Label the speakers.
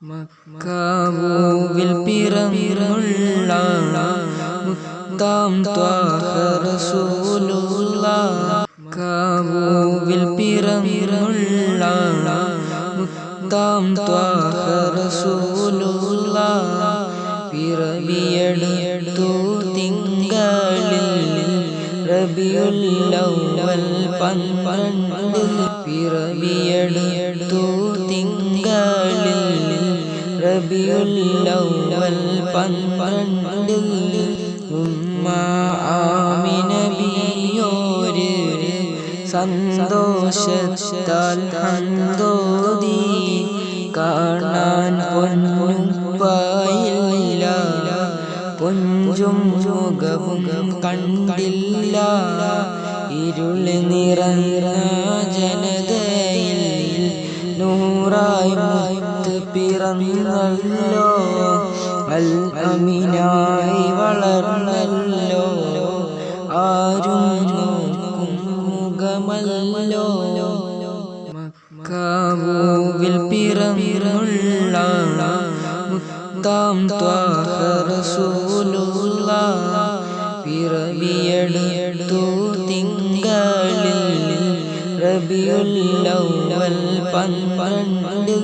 Speaker 1: മക്കാവൂവിൽ പിറന്നുള്ള മുത്താം റസൂലുള്ള കാവൂവിൽ പിറന്നുള്ള മുത്താം റസൂലുള്ള പിറവിയെടുത്തു തിങ്കളിൽ റബിയുല്ലവൽ പന്ത്രണ്ടിൽ തിങ്കളിൽ റബിയുല്ലവൽ ആമിന കാണാൻ പൊന്നും പൊഞ്ചും മുഖവും കണ്ടില്ല ഇരുൾ നിറഞ്ഞ ജനതയിൽ പിറന്നല്ലോ അൽ വളർന്നല്ലോ. ആരും മുഖമല്ലോ. മക്കാവൂവിൽ പിറന്നുള്ള മുത്താം ത്വാഹ പിറവിയടിയടു തിങ്കളിൽ റബിയുല്ലവൽ പന്ത്രണ്ട്